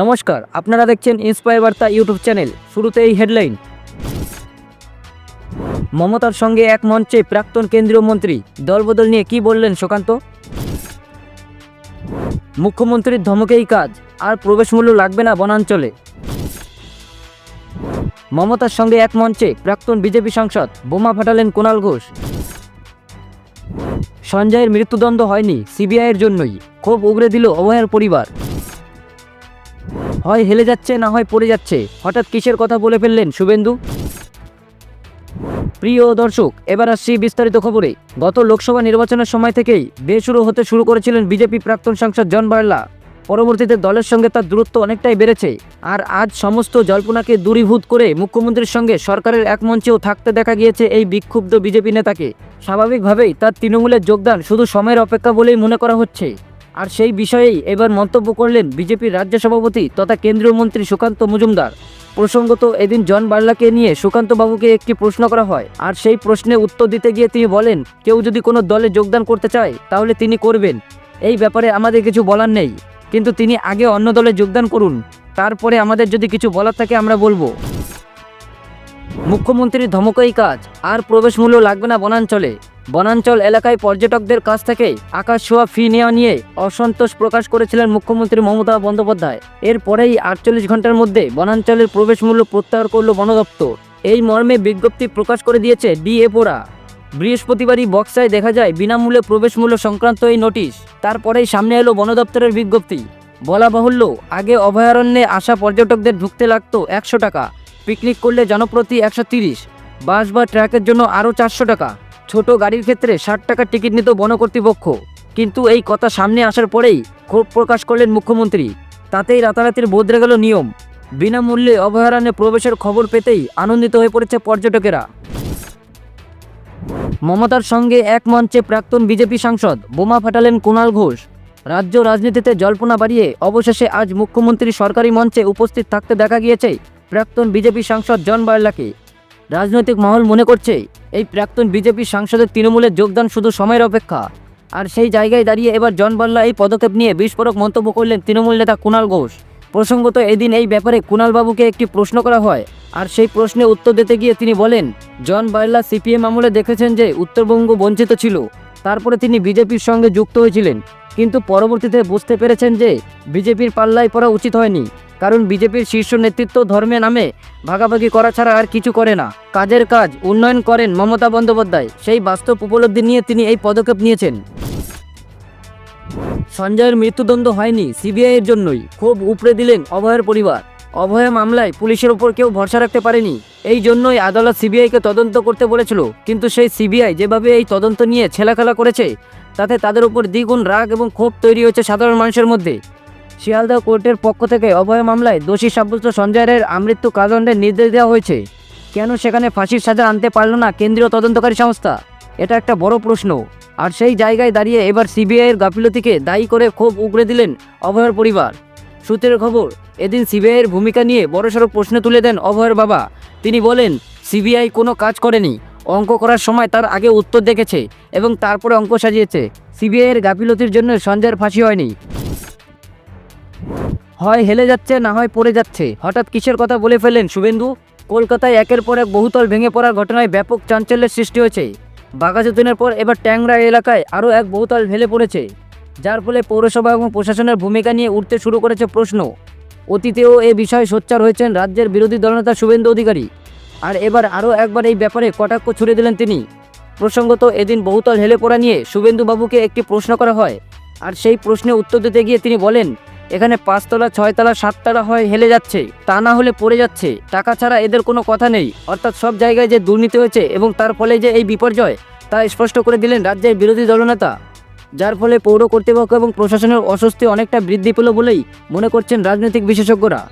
নমস্কার, আপনারা দেখছেন ইন্সপায়ার বার্তা ইউটিউব চ্যানেল শুরুতে এই হেডলাইন মমতার সঙ্গে এক মঞ্চে প্রাক্তন কেন্দ্রীয় মন্ত্রী, দলবদল নিয়ে কি বললেন সুকান্ত? মুখ্যমন্ত্রীর ধমকেই কাজ, আর প্রবেশমূল্য লাগবে না বনাঞ্চলে। মমতার সঙ্গে এক মঞ্চে প্রাক্তন বিজেপি সাংসদ বোমা ফাটালেন কুণাল ঘোষ। সঞ্জয়ের মৃত্যুদণ্ড হয়নি সিবিআইয়ের জন্যই, ক্ষোভ উগরে দিল অভয়ের পরিবার। হয় হেলে যাচ্ছে, না হয় পড়ে যাচ্ছে। হঠাৎ কিসের কথা বলে ফেললেন শুভেন্দু? প্রিয় দর্শক, এবার আসছি বিস্তারিত খবরে। গত লোকসভা নির্বাচনের সময় থেকেই বেশুরু হতে শুরু করেছিলেন বিজেপি প্রাক্তন সাংসদ জন বার্লা। পরবর্তীতে দলের সঙ্গে তার দূরত্ব অনেকটাই বেড়েছে। আর আজ সমস্ত জল্পনাকে দূরীভূত করে মুখ্যমন্ত্রীর সঙ্গে সরকারের এক মঞ্চেও থাকতে দেখা গিয়েছে এই বিক্ষুব্ধ বিজেপি নেতাকে। স্বাভাবিকভাবেই তার তৃণমূলের যোগদান শুধু সময়ের অপেক্ষা বলেই মনে করা হচ্ছে। আর সেই বিষয়েই এবার মন্তব্য করলেন বিজেপির রাজ্য সভাপতি তথা কেন্দ্রীয় মন্ত্রী সুকান্ত মজুমদার। প্রসঙ্গত, এদিন জন বার্লাকে নিয়ে সুকান্ত বাবুকে একটি প্রশ্ন করা হয়। আর সেই প্রশ্নে উত্তর দিতে গিয়ে তিনি বলেন, কেউ যদি কোনো দলে যোগদান করতে চায়, তাহলে তিনি করবেন। এই ব্যাপারে আমাদের কিছু বলার নেই। কিন্তু তিনি আগে অন্য দলে যোগদান করুন। তারপরে আমাদের যদি কিছু বলার থাকে, আমরা বলব। মুখ্যমন্ত্রীর ধমকই কাজ। আর প্রবেশ মূল্য লাগবে না বনাঞ্চলে। বনাঞ্চল এলাকায় পর্যটকদের কাছ থেকে আকাশ ছোঁয়া ফি নেওয়া নিয়ে অসন্তোষ প্রকাশ করেছিলেন মুখ্যমন্ত্রী মমতা বন্দ্যোপাধ্যায়। এরপরেই আটচল্লিশ ঘণ্টার মধ্যে বনাঞ্চলের প্রবেশ মূল্য প্রত্যাহার করল বন দপ্তর। এই মর্মে বিজ্ঞপ্তি প্রকাশ করে দিয়েছে ডিএপোরা বৃহস্পতিবারই বক্সায় দেখা যায়, বিনামূল্যে প্রবেশ মূল্য সংক্রান্ত এই নোটিশ। তারপরেই সামনে এলো বন দপ্তরের বিজ্ঞপ্তি। বলা বাহুল্য, আগে অভয়ারণ্যে আসা পর্যটকদের ঢুকতে লাগতো একশো টাকা। পিকনিক করলে জনপ্রতি একশো তিরিশ। বাস বা ট্র্যাকের জন্য আরও চারশো টাকা। ছোট গাড়ির ক্ষেত্রে ষাট টাকার টিকিট নিত বন কর্তৃপক্ষ। কিন্তু এই কথা সামনে আসার পরেই ক্ষোভ প্রকাশ করলেন মুখ্যমন্ত্রী। তাতেই রাতারাতির বদলে গেল নিয়ম। বিনামূল্যে অভয়ারণ্যে প্রবেশের খবর পেতেই আনন্দিত হয়ে পড়েছে পর্যটকেরা। মমতার সঙ্গে এক মঞ্চে প্রাক্তন বিজেপি সাংসদ বোমা ফাটালেন কুণাল ঘোষ। রাজ্য রাজনীতিতে জল্পনা বাড়িয়ে অবশেষে আজ মুখ্যমন্ত্রী সরকারি মঞ্চে উপস্থিত থাকতে দেখা গিয়েছে প্রাক্তন বিজেপি সাংসদ জন বার্লাকে। রাজনৈতিক মহল মনে করছে, এই প্রাক্তন বিজেপি সাংসদের তৃণমূলের যোগদান শুধু সময়ের অপেক্ষা। আর সেই জায়গায় দাঁড়িয়ে এবার জন বার্লা এই পদক্ষেপ নিয়ে বিস্ফোরক মন্তব্য করলেন তৃণমূল নেতা কুণাল ঘোষ। প্রসঙ্গত এদিন এই ব্যাপারে কুণাল বাবুকে একটি প্রশ্ন করা হয়, আর সেই প্রশ্নে উত্তর দিতে গিয়ে তিনি বলেন, জন বার্লা সিপিএম আমলে দেখেছেন যে উত্তরবঙ্গ বঞ্চিত ছিল, তারপরে তিনি বিজেপির সঙ্গে যুক্ত হয়েছিলেন, কিন্তু পরবর্তীতে বুঝতে পেরেছেন যে বিজেপির পাল্লায় পড়া উচিত হয়নি। কারণ বিজেপির শীর্ষ নেতৃত্ব ধর্মে নামে ভাগাভাগি করা ছাড়া আর কিছু করে না। কাজের কাজ, উন্নয়ন করেন মমতা বন্দ্যোপাধ্যায়। সেই বাস্তব উপলব্ধি নিয়ে তিনি এই পদক্ষেপ নিয়েছেন। সঞ্জয়ের মৃত্যুদণ্ড হয়নি সিবিআইয়ের জন্যই। খুব উপড়ে দিলেন অভয়ের পরিবার। অভয় মামলায় পুলিশের ওপর কেউ ভরসা রাখতে পারেনি। এই জন্যই আদালত সিবিআইকে তদন্ত করতে বলেছিল। কিন্তু সেই সিবিআই যেভাবে এই তদন্ত নিয়ে ছেলাখেলা করেছে, তাতে তাদের উপর দ্বিগুণ রাগ এবং ক্ষোভ তৈরি হয়েছে সাধারণ মানুষের মধ্যে। শিয়ালদহ কোর্টের পক্ষ থেকে অভয় মামলায় দোষী সাব্যস্ত সঞ্জয় রায়ের আমৃত্যু কারাদণ্ডের নির্দেশ দেওয়া হয়েছে। কেন সেখানে ফাঁসির সাজা আনতে পারল না কেন্দ্রীয় তদন্তকারী সংস্থা? এটা একটা বড় প্রশ্ন। আর সেই জায়গায় দাঁড়িয়ে এবার সিবিআইয়ের গাফিলতিকে দায়ী করে ক্ষোভ উগড়ে দিলেন অভয়ের পরিবার। সূত্রের খবর, এদিন সিবিআইয়ের ভূমিকা নিয়ে বড়সড় প্রশ্ন তুলে দেন অভয়ের বাবা। তিনি বলেন, সিবিআই কোনো কাজ করেনি। অঙ্ক করার সময় তার আগে উত্তর দেখেছে এবং তারপরে অঙ্ক সাজিয়েছে। সিবিআইয়ের গাফিলতির জন্য সঞ্জয়ের ফাঁসি হয়নি। হয় হেলে যাচ্ছে, না হয় পড়ে যাচ্ছে। হঠাৎ কিসের কথা বলে ফেলেন শুভেন্দু? কলকাতায় একের পর এক বহুতল ভেঙে পড়ার ঘটনায় ব্যাপক চাঞ্চল্যের সৃষ্টি হয়েছে। বাঘাযতীনের পর এবার ট্যাংরা এলাকায় আরও এক বহুতল ভেলে পড়েছে, যার ফলে পৌরসভা এবং প্রশাসনের ভূমিকা নিয়ে উঠতে শুরু করেছে প্রশ্ন। অতীতেও এ বিষয়ে সোচ্চার হয়েছেন রাজ্যের বিরোধী দলনেতা শুভেন্দু অধিকারী। আর এবার আরও একবার এই ব্যাপারে কটাক্ষ ছুড়ে দিলেন তিনি। প্রসঙ্গত, এদিন বহুতল হেলে পড়া নিয়ে শুভেন্দু বাবুকে একটি প্রশ্ন করা হয়। আর সেই প্রশ্নে উত্তর দিতে গিয়ে তিনি বলেন এখানে পাঁচতলা, ছয়তলা, সাততলা হয় হেলে যাচ্ছে। তা না হলে পড়ে যাচ্ছে। টাকা ছাড়া এদের কোনো কথা নেই। অর্থাৎ সব জায়গায় যে দুর্নীতি হয়েছে এবং তার ফলে যে এই বিপর্যয়, তা স্পষ্ট করে দিলেন রাজ্যের বিরোধী দলনেতা। যার ফলে পৌর কর্তৃপক্ষ এবং প্রশাসনের অস্বস্তি অনেকটা বৃদ্ধি পেল বলেই মনে করছেন রাজনৈতিক বিশেষজ্ঞরা।